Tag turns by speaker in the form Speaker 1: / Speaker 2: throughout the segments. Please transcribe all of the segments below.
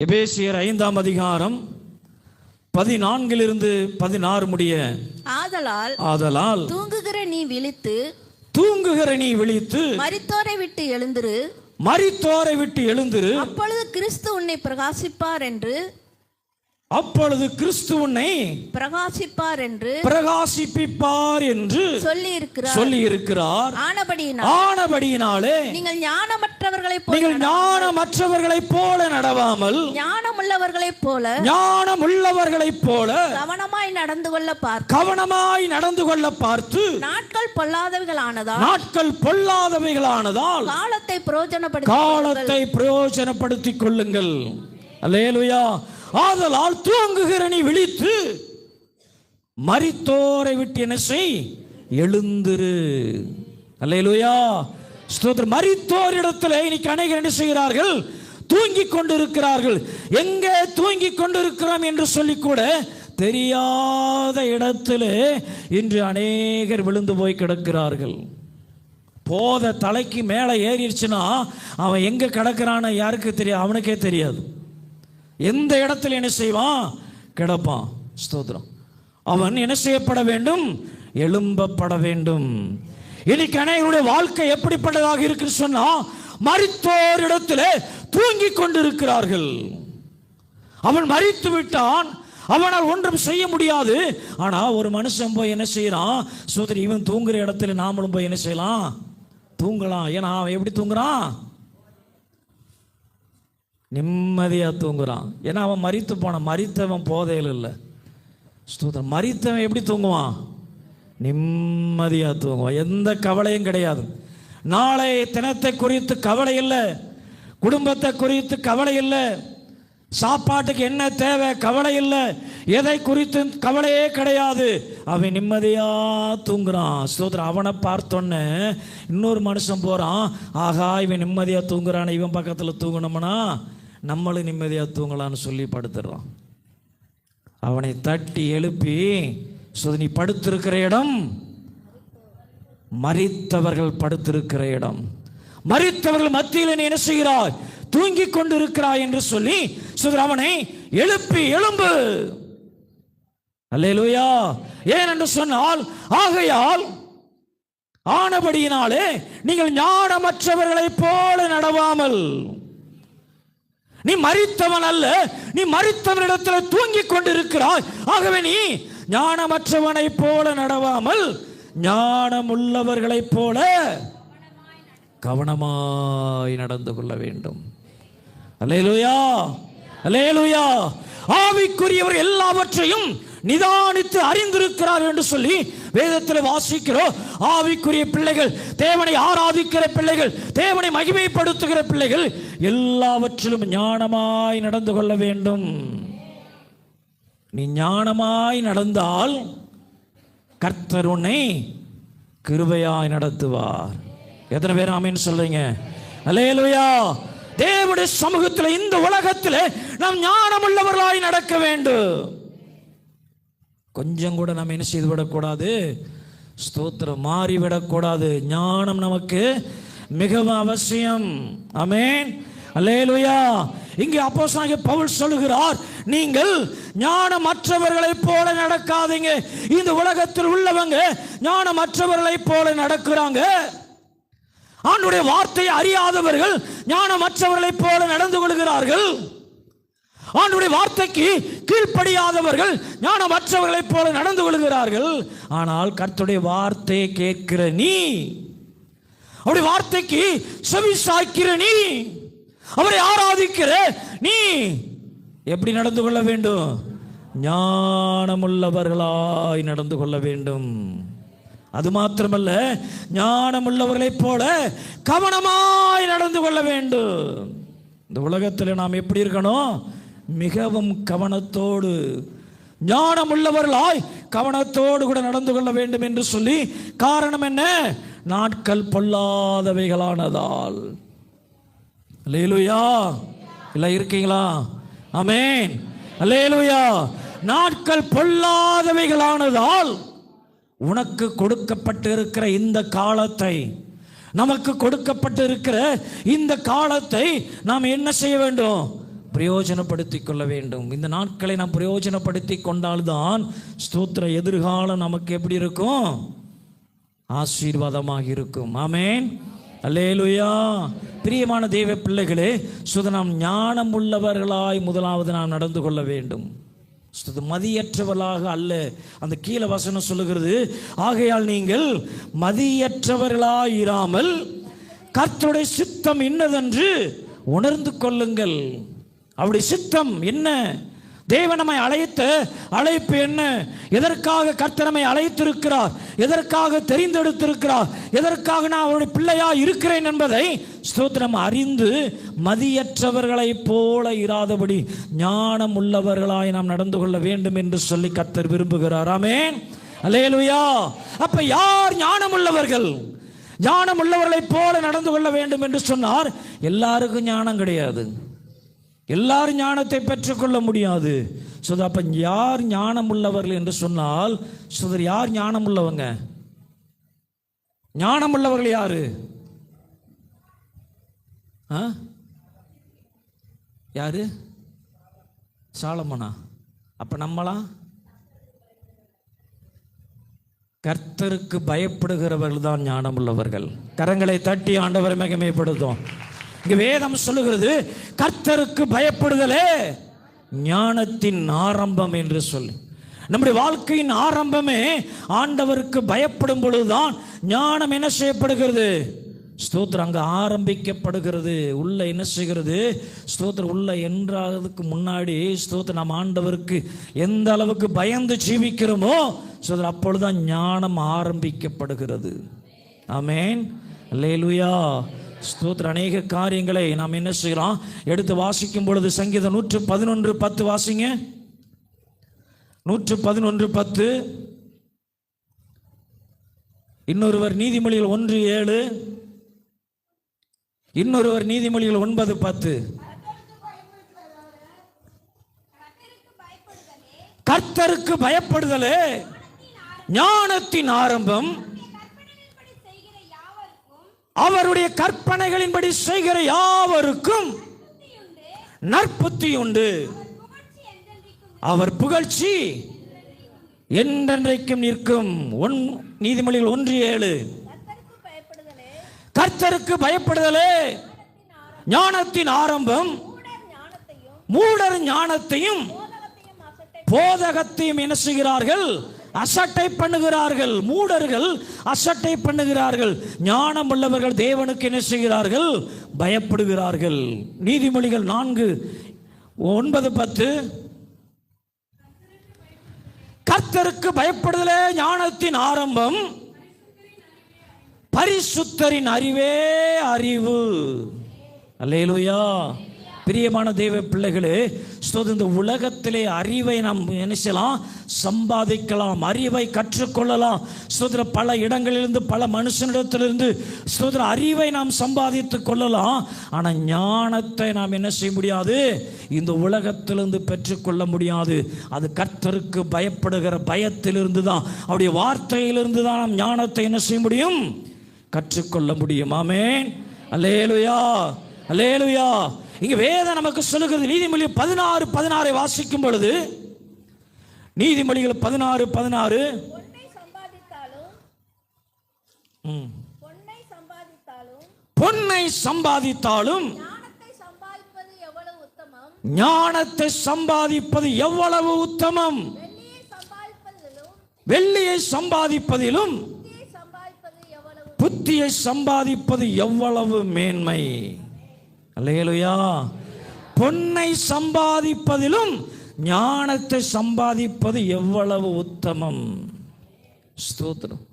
Speaker 1: எபேசியர் ஐந்தாம் அதிகாரம் பதினான்கிலிருந்து பதினாறு முடிய
Speaker 2: ஆதலால்
Speaker 1: ஆதலால்
Speaker 2: தூங்குகிற நீ விழித்து
Speaker 1: தூங்குகிற நீ விழித்து
Speaker 2: மரித்தோரை விட்டு எழுந்திரு.
Speaker 1: மரித்தோரை விட்டு எழுந்திரு.
Speaker 2: அப்பொழுது கிறிஸ்து உன்னை பிரகாசிப்பார் என்று
Speaker 1: அப்பொழுது கிறிஸ்து உன்னை
Speaker 2: பிரகாசிப்பார் என்று
Speaker 1: பிரகாசிப்பிப்பார் என்று
Speaker 2: சொல்லி இருக்கிறார்
Speaker 1: சொல்லி இருக்கிறார்
Speaker 2: ஆனபடியினால்.
Speaker 1: ஆனபடியினாலே
Speaker 2: நீங்கள் ஞானமற்றவர்களைப் போல
Speaker 1: நீங்கள் ஞானமற்றவர்களைப் போல நடவாமல்
Speaker 2: ஞானமுள்ளவர்களைப் போல
Speaker 1: ஞானம் உள்ளவர்களைப் போல
Speaker 2: கவனமாய் நடந்து கொள்ள பார்த்து
Speaker 1: கவனமாய் நடந்து கொள்ள பார்த்து
Speaker 2: நாட்கள் பொல்லாதவைகளானதால்
Speaker 1: நாட்கள் பொல்லாதவைகளானதால்
Speaker 2: காலத்தை பிரயோஜனப்படுத்தி
Speaker 1: காலத்தை பிரயோஜனப்படுத்திக் கொள்ளுங்கள். அல்லேலுயா. ஆதலால் தூங்குகிற நீ விழித்து மறித்தோரை விட்டு என்ன செய்? எழுந்திரு. அல்லையிலுயா ஸ்தோத்திரம். மரித்தோரிடத்தில் இன்னைக்கு அநேகர் என்ன செய்கிறார்கள்? தூங்கிக் கொண்டிருக்கிறார்கள். எங்கே தூங்கிக் கொண்டிருக்கிறோம் என்று சொல்லி கூட தெரியாத இடத்திலே இன்று அநேகர் விழுந்து போய் கிடக்கிறார்கள். போத தலைக்கு மேலே ஏறிடுச்சுன்னா அவன் எங்கே கிடக்கிறான்னு யாருக்கு தெரியாது? அவனுக்கே தெரியாது. எந்த இடத்துல என்ன செய்வான்? கிடப்பான். ஸ்தோத்திரம். அவன் என்ன செய்யப்பட வேண்டும்? எழும்பப்பட வேண்டும். இன்னைக்கு அனைவருடைய வாழ்க்கை எப்படிப்பட்டதாக இருக்குன்னு சொன்னா மறித்தோர் இடத்துல தூங்கி கொண்டிருக்கிறார்கள். அவன் மறித்து விட்டான். அவனால் ஒன்றும் செய்ய முடியாது. ஆனா ஒரு மனுஷன் போய் என்ன செய்யறான்? சோதரி இவன் தூங்குற இடத்துல நாமளும் போய் என்ன செய்யலாம்? தூங்கலாம். ஏன்னா அவன் எப்படி தூங்குறான்? நிம்மதியாக தூங்குறான். ஏன்னா அவன் மறித்து போனான் மறித்தவன் போதையில் இல்லை. ஸ்தூத்திரம். மறித்தவன் எப்படி தூங்குவான்? நிம்மதியாக தூங்குவான். எந்த கவலையும் கிடையாது. நாளை தினத்தை குறித்து கவலை இல்லை. குடும்பத்தை குறித்து கவலை இல்லை. சாப்பாட்டுக்கு என்ன தேவை? கவலை இல்லை. எதை குறித்து கவலையே கிடையாது. அவன் நிம்மதியா தூங்குறான். ஸ்தோத்திரம். அவனை பார்த்தோன்னே இன்னொரு மனுஷன் போறான். ஆகா இவன் நிம்மதியா தூங்குறான். இவன் பக்கத்துல தூங்கணும்னா நம்மளும் நிம்மதியா தூங்கலாம்னு சொல்லி படுத்துடுறான் அவனை தட்டி எழுப்பி "சோ, நீ படுத்திருக்கிற இடம்? மறித்தவர்கள் படுத்திருக்கிற இடம். மறித்தவர்கள் மத்தியில் நீ என்ன செய்கிறாய்? தூங்கிக் கொண்டிருக்கிறாய் என்று சொல்லி சுதர் அவனை எழுப்பி எழும்பு. அல்லேலூயா. ஏன்? என்று சொன்னால் ஆகையால் ஆனபடியினாலே நீங்கள் ஞானமற்றவர்களைப் போல நடவாமல் நீ மறித்தவன் அல்ல. நீ மறித்தவனிடத்தில் தூங்கி கொண்டிருக்கிறாய். ஆகவே நீ ஞானமற்றவனைப் போல நடவாமல் ஞானம் உள்ளவர்களைப் போல கவனமாய் நடந்து கொள்ள வேண்டும். அலேலுயா அலேலுயா ஆவிக்குரியவர் எல்லாவற்றையும் நிதானித்து அறிந்திருக்கிறார் என்று சொல்லி வேதத்தில் வாசிக்கிறோம். ஆவிக்குரிய பிள்ளைகள் தேவனை ஆராதிக்கிற பிள்ளைகள் தேவனை மகிமைப்படுத்துகிற பிள்ளைகள் எல்லாவற்றிலும் ஞானமாய் நடந்து கொள்ள வேண்டும். நீ ஞானமாய் நடந்தால் கர்த்தர் உன்னை கிருபையாய் நடத்துவார். எத்தனை பேர் ஆமீன் சொல்றீங்க? அல்லேலூயா. தேவனுடைய சமூகத்தில் இந்த உலகத்தில் நாம் ஞானமுள்ளவர்களாய் நடக்க வேண்டும். கொஞ்சம் கூட நம்ம என்ன செய்து விடக்கூடாது? ஸ்தோத்திரம் மாறிவிடக்கூடாது ஞானம் நமக்கு மிகவும் அவசியம். அமேன் அல்லேலூயா. இங்கே அப்போ பவுல் சொல்லுகிறார் நீங்கள் ஞானமற்றவர்களைப் போல நடக்காதீங்க. இந்த உலகத்தில் உள்ளவங்க ஞானமற்றவர்களைப் போல நடக்கிறாங்க. ஆண்டுடைய வார்த்தையை அறியாதவர்கள் ஞானமற்றவர்களைப் போல நடந்து கொள்கிறார்கள். ஆண்டுடைய வார்த்தைக்கு கீழ்ப்படியாதவர்கள் ஞானமற்றவர்களைப் போல நடந்து கொள்கிறார்கள். ஆனால் கர்த்துடைய வார்த்தையை கேட்கிற நீ அவருடைய வார்த்தைக்கு செவி சாய்க்கிற நீ அவரை ஆராதிக்கிற நீ எப்படி நடந்து கொள்ள வேண்டும்? ஞானமுள்ளவர்களாய் நடந்து கொள்ள வேண்டும். அது மாத்திரமல்ல ஞானமுள்ளவர்களைப் போல கவனமாய் நடந்து கொள்ள வேண்டும். இந்த உலகத்தில் நாம் எப்படி இருக்கணும்? மிகவும் கவனத்தோடு ஞானமுள்ளவர்களாய் கவனத்தோடு கூட நடந்து கொள்ள வேண்டும் என்று சொல்லி காரணம் என்ன? நாட்கள் பொல்லாதவைகளானதால். லேலுயா இல்லை இருக்கீங்களா? அமேன் லேலுயா நாட்கள் பொல்லாதவைகளானதால் உனக்கு கொடுக்கப்பட்டு இருக்கிற இந்த காலத்தை நமக்கு கொடுக்கப்பட்டு இருக்கிற இந்த காலத்தை நாம் என்ன செய்ய வேண்டும்? பிரயோஜனப்படுத்தி கொள்ள வேண்டும். இந்த நாட்களை நாம் பிரயோஜனப்படுத்தி கொண்டால்தான் ஸ்தோத்திர எதிர்காலம் நமக்கு எப்படி இருக்கும்? ஆசீர்வாதமாக இருக்கும். ஆமேன். அல்லேலுயா. பிரியமான தெய்வ பிள்ளைகளே சுத நாம் ஞானம் உள்ளவர்களாய் முதலாவது நாம் நடந்து கொள்ள வேண்டும். மதியற்றவர்களாக அல்ல. அந்த கீழே வசனம் சொல்லுகிறது ஆகையால் நீங்கள் மதியற்றவர்களாய் இராமல் கர்த்தருடைய சித்தம் இன்னதென்று உணர்ந்து கொள்ளுங்கள். அவருடைய சித்தம் என்ன? தேவன் நம்மை அழைத்த அழைப்பு என்ன? எதற்காக கர்த்தனமை அழைத்திருக்கிறார்? எதற்காக தெரிந்தெடுத்திருக்கிறார்? எதற்காக நான் அவருடைய பிள்ளையா இருக்கிறேன் என்பதை ஸ்தோத்திரம் அறிந்து மதியற்றவர்களைப் போல இராதபடி ஞானம் உள்ளவர்களாய் நாம் நடந்து கொள்ள வேண்டும் என்று சொல்லி கர்த்தர் விரும்புகிறார். ஆமென். அல்லேலூயா. அப்ப யார் ஞானம் உள்ளவர்கள்? ஞானம் உள்ளவர்களைப் போல நடந்து கொள்ள வேண்டும் என்று சொன்னார். எல்லாருக்கும் ஞானம் கிடையாது. எல்லாரும் ஞானத்தை பெற்றுக்கொள்ள முடியாது. ஸோ அப்ப யார் ஞானம் உள்ளவர்கள் என்று சொன்னால் சுதர் யார் ஞானம் உள்ளவங்க ஞானம் உள்ளவர்கள் யாரு? ஆ? யாரு? சாலமனா. அப்ப நம்மளா? கர்த்தருக்கு பயப்படுகிறவர்கள் தான் ஞானம் உள்ளவர்கள் கரங்களை தட்டி ஆண்டவரை மகிமைப்படுத்தும் வேதம் சொல்லுகிறது கர்த்தருக்கு பயப்படுதலே ஞானத்தின் ஆரம்பம் என்று சொல்லி. நம்முடைய வாழ்க்கையின் ஆரம்பமே ஆண்டவருக்கு பயப்படும் பொழுதுதான் ஞானம் என்ன செய்யப்படுகிறது? ஸ்தோத்திரம் அங்கே ஆரம்பிக்கப்படுகிறது. உள்ள என்ன செய்கிறது? ஸ்தோத்திரம் உள்ள என்றாததுக்கு முன்னாடி ஸ்தோத்திரம் நம்ம ஆண்டவருக்கு எந்த அளவுக்கு பயந்து ஜீவிக்கிறோமோ ஸ்தோத்திரம் அப்பொழுதுதான் ஞானம் ஆரம்பிக்கப்படுகிறது. ஆமேன். லேலுயா ஸ்தோத்திர அநேக காரியங்களை நாம் என்ன செய்கிறோம் எடுத்து வாசிக்கும் பொழுது சங்கீதம் நூற்று பதினொன்று பத்து வாசிங்க. நூற்று பதினொன்று பத்து. இன்னொருவர் நீதிமொழிகள் ஒன்று ஏழு. இன்னொருவர் நீதிமொழிகள் ஒன்பது பத்து. கர்த்தருக்கு பயப்படுதலே. ஞானத்தின் ஆரம்பம். அவருடைய கற்பனைகளின்படி செய்கிற யாவருக்கும் நற்புத்தி உண்டு. அவர் புகழ்ச்சி என்றென்றைக்கும் நிற்கும். ஒன் நீதிமொழிகள் ஒன்று ஏழு. கர்த்தருக்கு பயப்படுதலே. ஞானத்தின் ஆரம்பம். மூடர் ஞானத்தையும் போதகத்தையும் என்ன செய்கிறார்கள்? அசட்டை பண்ணுகிறார்கள் மூடர்கள் அசட்டை பண்ணுகிறார்கள். ஞானம் உள்ளவர்கள் தேவனுக்கு என்ன செய்கிறார்கள்? பயப்படுகிறார்கள். நீதிமொழிகள் நான்கு ஒன்பது பத்து. கர்த்தருக்கு பயப்படுதலே ஞானத்தின் ஆரம்பம். பரிசுத்தரின் அறிவே அறிவு. அல்லேலூயா. பிரியமான தெய்வ பிள்ளைகளே ஸ்தோத்திரம். இந்த உலகத்திலே அறிவை நாம் நினைச்சலாம் சம்பாதிக்கலாம் அறிவை கற்றுக்கொள்ளலாம். சுதந்திர பல இடங்களிலிருந்து பல மனுஷனிடத்திலிருந்து சுதந்திர அறிவை நாம் சம்பாதித்துக் கொள்ளலாம். ஆனால் ஞானத்தை நாம் என்ன செய்ய முடியாது? இந்த உலகத்திலிருந்து பெற்றுக்கொள்ள முடியாது. அது கர்த்தருக்கு பயப்படுகிற பயத்திலிருந்து தான் அவருடைய வார்த்தையிலிருந்து தான் நாம் ஞானத்தை என்ன செய்ய முடியும்? கற்றுக்கொள்ள முடியும். ஆமேன். அலேலுயா அலேலுயா இங்க வேதம் நமக்கு சொல்லுகிறது. நீதிமொழி பதினாறு பதினாறை வாசிக்கும் பொழுது நீதிமொழிகள் பதினாறு பதினாறு.
Speaker 2: பொன்னை சம்பாதித்தாலும் ஞானத்தை சம்பாதிப்பது எவ்வளவு உத்தமம்? வெள்ளியை சம்பாதிப்பதிலும் புத்தியை சம்பாதிப்பது எவ்வளவு
Speaker 1: மேன்மை? அல்லேலுயா. பொன்னை சம்பாதிப்பதிலும் ஞானத்தை சம்பாதிப்பது எவ்வளவு உத்தமம். ஸ்தோத்திரம்.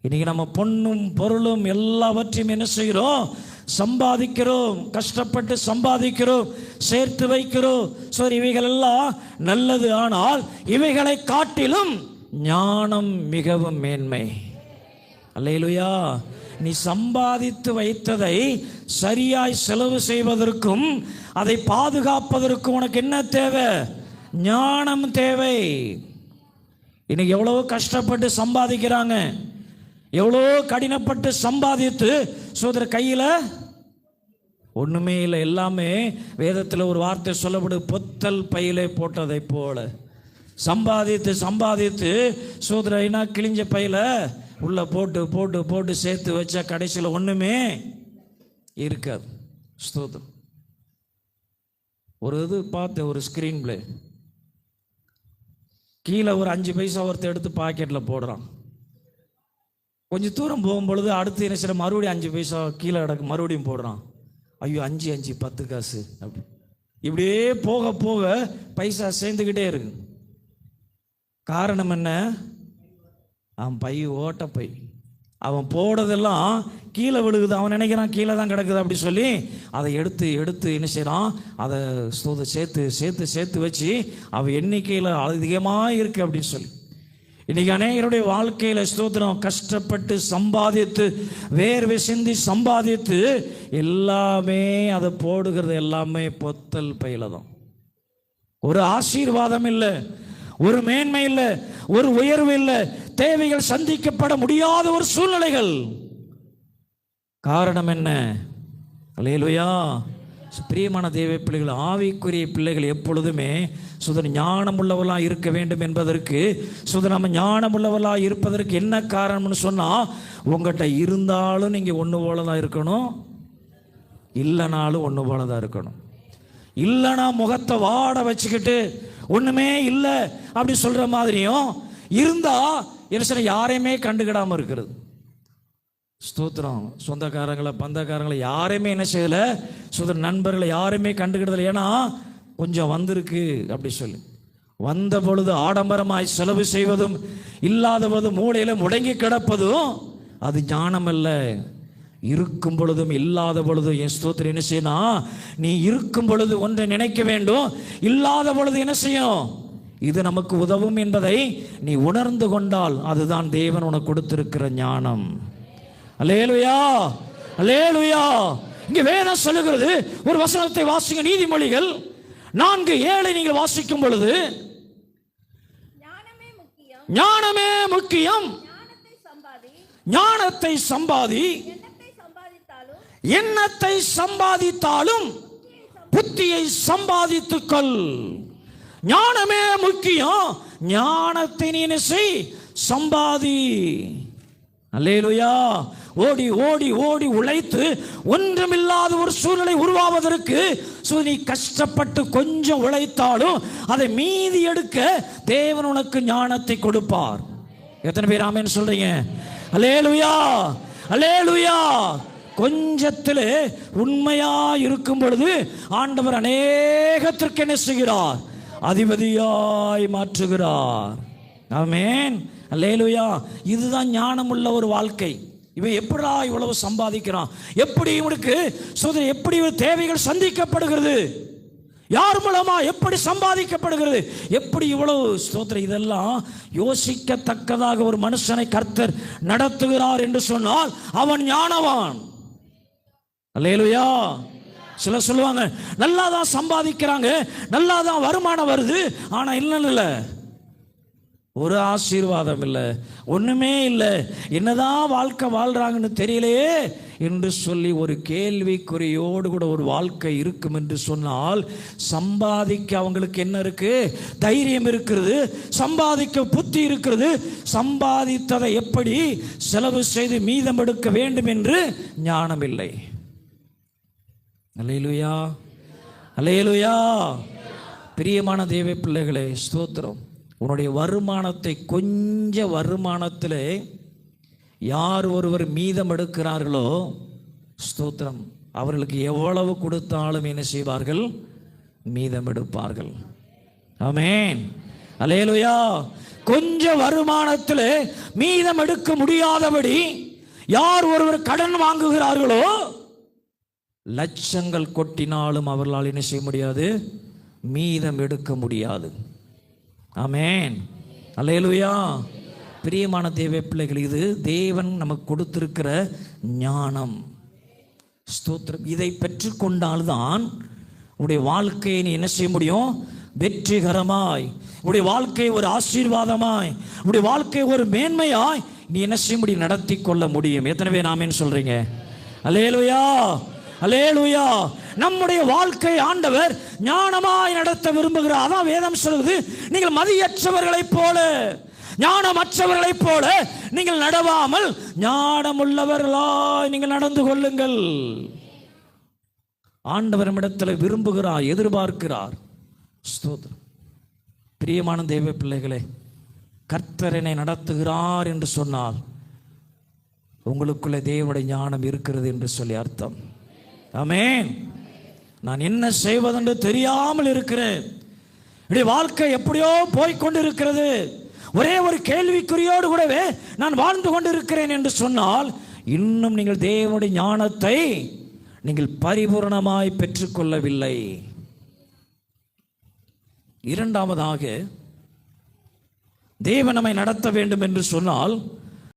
Speaker 1: இன்னைக்கு நம்ம பொண்ணும் பொருளும் எல்லாவற்றையும் என்ன செய்கிறோம்? சம்பாதிக்கிறோம். கஷ்டப்பட்டு சம்பாதிக்கிறோம். சேர்த்து வைக்கிறோம். சரி இவைகள் எல்லாம் நல்லது. ஆனால் இவைகளை காட்டிலும் ஞானம் மிகவும் மேன்மை. அல்லேலுயா. நீ சம்பாதித்து வைத்ததை சரியாய் செலவு செய்வதற்கும் அதை பாதுகாப்பதற்கும் உனக்கு என்ன தேவை? ஞானம் தேவை. இன்னைக்கு எவ்வளோ கஷ்டப்பட்டு சம்பாதிக்கிறாங்க. எவ்வளோ கடினப்பட்டு சம்பாதித்து சோதர கையில் ஒன்றுமே இல்லை. எல்லாமே வேதத்தில் ஒரு வார்த்தை சொல்லப்படு பொத்தல் பையிலே போட்டதை போல. சம்பாதித்து சம்பாதித்து சூத்ரைனா கிழிஞ்ச பையில உள்ளே போட்டு போட்டு போட்டு சேர்த்து வச்சா கடைசியில் ஒன்றுமே இருக்காது. ஸ்தோத்திரம். ஒரு இது பார்த்தேன் ஒரு ஸ்க்ரீன் பிளே கீழே ஒரு அஞ்சு பைசா ஒருத்தர் எடுத்து பாக்கெட்டில் போடுறான். கொஞ்சம் தூரம் போகும்பொழுது அடுத்து என்ன செய்ய மறுபடியும் அஞ்சு பைசா கீழே கிடக்கு மறுபடியும் போடுறான். ஐயோ அஞ்சு அஞ்சு பத்து காசு அப்படி. இப்படியே போக போக பைசா சேர்ந்துக்கிட்டே இருக்கு. காரணம் என்ன? அவன் பை ஓட்ட பை. அவன் போடுறதெல்லாம் கீழே விழுகுது. அவன் நினைக்கிறான் கீழே தான் கிடக்குது அப்படி சொல்லி அதை எடுத்து எடுத்து என்ன செய்கிறான் அதை சோத சேர்த்து சேர்த்து சேர்த்து வச்சு அவன் எண்ணிக்கையில் அதிகமாக இருக்கு அப்படின்னு சொல்லி. இன்னைக்கு அநேகருடைய வாழ்க்கையில் ஸ்தோத்திரம். கஷ்டப்பட்டு சம்பாதித்து வேர்வை சிந்தி சம்பாதித்து எல்லாமே அதை போடுகிறது எல்லாமே பொத்தல் பையில தான். ஒரு ஆசீர்வாதம் இல்லை ஒரு மேன்மை இல்லை ஒரு உயர்வு இல்லை தேவைகள் சந்திக்கப்பட முடியாத ஒரு சூழ்நிலைகள். காரணம் என்ன? அலையலுயா பிரியமான தேவ பிள்ளைகள் ஆவிக்குரிய பிள்ளைகள் எப்பொழுதுமே சுதன் ஞானம் உள்ளவர்களாக இருக்க வேண்டும் என்பதற்கு சுதன் நம்ம ஞானம் உள்ளவர்களாக இருப்பதற்கு என்ன காரணம்னு சொன்னால் உங்கள்கிட்ட இருந்தாலும் நீங்கள் ஒன்று போல தான் இருக்கணும். இல்லைனாலும் ஒன்று போல தான் இருக்கணும். இல்லைனா முகத்தை வாட வச்சுக்கிட்டு ஒன்றுமே இல்லை அப்படி சொல்கிற மாதிரியும் இருந்தால் என்ன யாரையுமே கண்டுக்கிடாமல் இருக்கிறது. ஸ்தோத்திரம். சொந்தக்காரங்களை பந்தக்காரங்களை யாரையுமே என்ன செய்யலை? சுதர் நண்பர்களை யாருமே கண்டுக்கிடல. ஏன்னா கொஞ்சம் வந்திருக்கு அப்படி சொல்லி. வந்த பொழுது ஆடம்பரமாய் செலவு செய்வதும் இல்லாத பொழுது மூளையில முடங்கி கிடப்பதும் அது ஞானம் அல்ல. இருக்கும் பொழுதும் இல்லாத பொழுதும் என் ஸ்தோத்திரம் என்ன செய்யணும் நீ இருக்கும் பொழுது ஒன்றை நினைக்க வேண்டும் இல்லாத பொழுது என்ன செய்யும்? இது நமக்கு உதவும் என்பதை நீ உணர்ந்து கொண்டால் அதுதான் தேவன் உனக்கு கொடுத்திருக்கிற ஞானம். அல்லேலுயா! அல்லேலுயா! இங்க வேதம் சொல்லுகிறது ஒரு வசனத்தை வாசிங்க நீதிமொழிகள் நான்கு ஏழை நீங்கள் வாசிக்கும் பொழுது
Speaker 2: ஞானமே முக்கியம். ஞானத்தை சம்பாதி. எண்ணத்தை சம்பாதித்தாலும்.
Speaker 1: புத்தியை சம்பாதித்துக்கொள் ஞானமே முக்கியம். ஞானத்தை நீ செய்? சம்பாதி. அல்லேலுயா. ஓடி ஓடி ஓடி உழைத்து ஒன்றுமில்லாத ஒரு சூழ்நிலை உருவாவதற்கு நீ கஷ்டப்பட்டு கொஞ்சம் உழைத்தாலும் அதை மீதி எடுக்க தேவன் உனக்கு ஞானத்தை கொடுப்பார். எத்தனை பேர் ஆமேன்னு சொல்றீங்க? அலேலுயா அலேலுயா கொஞ்சத்தில் உண்மையா இருக்கும் பொழுது ஆண்டவர் அநேகத்திற்கு என்ன செய்கிறார்? அதிபதியாய் மாற்றுகிறார். ஆமென். அல்லேலுயா. இதுதான் ஞானமுள்ள ஒரு வாழ்க்கை. இவன் எப்படா இவ்வளவு சம்பாதிக்கிறான்? எப்படி இவனுக்கு சோதனை எப்படி தேவைகள் சந்திக்கப்படுகிறது? யார் மூலமா எப்படி சம்பாதிக்கப்படுகிறது? எப்படி இவ்வளவு ஸ்தோத்திரம் இதெல்லாம் யோசிக்கத்தக்கதாக ஒரு மனுஷனை கர்த்தர் நடத்துகிறார் என்று சொன்னால் அவன் ஞானவான். அல்லேலுயா. சில சொல்லுவாங்க நல்லா தான் சம்பாதிக்கிறாங்க நல்லா தான் வருமானம் வருது ஆனால் இல்லைன்னு இல்லை. ஒரு ஆசீர்வாதம் இல்லை ஒன்றுமே இல்லை. என்னதான் வாழ்க்கை வாழ்கிறாங்கன்னு தெரியலையே என்று சொல்லி ஒரு கேள்விக்குறியோடு கூட ஒரு வாழ்க்கை இருக்கும் என்று சொன்னால் சம்பாதிக்க அவங்களுக்கு என்ன இருக்கு? தைரியம் இருக்கிறது சம்பாதிக்க புத்தி இருக்கிறது. சம்பாதித்ததை எப்படி செலவு செய்து மீதம் எடுக்க வேண்டும் என்று ஞானம் இல்லை. அலையலுயா. அலையலுயா. பிரியமான தேவ பிள்ளைகளே ஸ்தோத்திரம். உன்னுடைய வருமானத்தை கொஞ்ச வருமானத்தில் யார் ஒருவர் மீதம் எடுக்கிறார்களோ ஸ்தோத்திரம். அவர்களுக்கு எவ்வளவு கொடுத்தாலும் என்ன செய்வார்கள்? மீதம் எடுப்பார்கள். ஆமேன். அலேலுயா கொஞ்ச வருமானத்தில் மீதம் எடுக்க முடியாதபடி யார் ஒருவர் கடன் வாங்குகிறார்களோ லட்சங்கள் கொட்டினாலும் அவர்களால் என்ன செய்ய முடியாது? மீதம் எடுக்க முடியாது. ஆமேன். அல்லேலூயா. பிரியமான தேவ பிள்ளைகள் இது தேவன் நமக்கு கொடுத்திருக்கிற ஞானம். ஸ்தோத்திரம். இதை பெற்றுக்கொண்டால்தான் உடைய வாழ்க்கையை நீ என்ன செய்ய முடியும்? வெற்றிகரமாய். உடைய வாழ்க்கை ஒரு ஆசீர்வாதமாய். உடைய வாழ்க்கை ஒரு மேன்மையாய் நீ என்ன செய்ய முடியும்? நடத்தி கொள்ள முடியும். எத்தனை பேர் நாமேன்னு சொல்றீங்க? அல்லேலூயா. அலேலுயா நம்முடைய வாழ்க்கை ஆண்டவர் ஞானமாய் நடத்த விரும்புகிறார். அதான் வேதம் சொல்லுது. நீங்கள் மதியற்றவர்களைப் போல ஞானமற்றவர்களைப் போல நீங்கள் நடவாமல் ஞானமுள்ளவர்களாய் நீங்கள் நடந்து கொள்ளுங்கள். ஆண்டவரிடத்தில் விரும்புகிறார் எதிர்பார்க்கிறார். ஸ்தோத்திரம். பிரியமான தெய்வ பிள்ளைகளே கர்த்தரனை நடத்துகிறார் என்று சொன்னால் உங்களுக்குள்ளே தேவனுடைய ஞானம் இருக்கிறது என்று சொல்லி அர்த்தம். ஆமென். நான் என்ன செய்வதென்று தெரியாமல் இருக்கிறேன். என்னுடைய வாழ்க்கை எப்படியோ போய்க்கொண்டு இருக்கிறது ஒரே ஒரு கேள்விக்குறியோடு கூடவே நான் வாழ்ந்து கொண்டிருக்கிறேன் என்று சொன்னால் இன்னும் நீங்கள் தேவனுடைய ஞானத்தை நீங்கள் பரிபூரணமாய் பெற்றுக்கொள்ளவில்லை. இரண்டாவதாக தேவன் நம்மை நடத்த வேண்டும் என்று சொன்னால்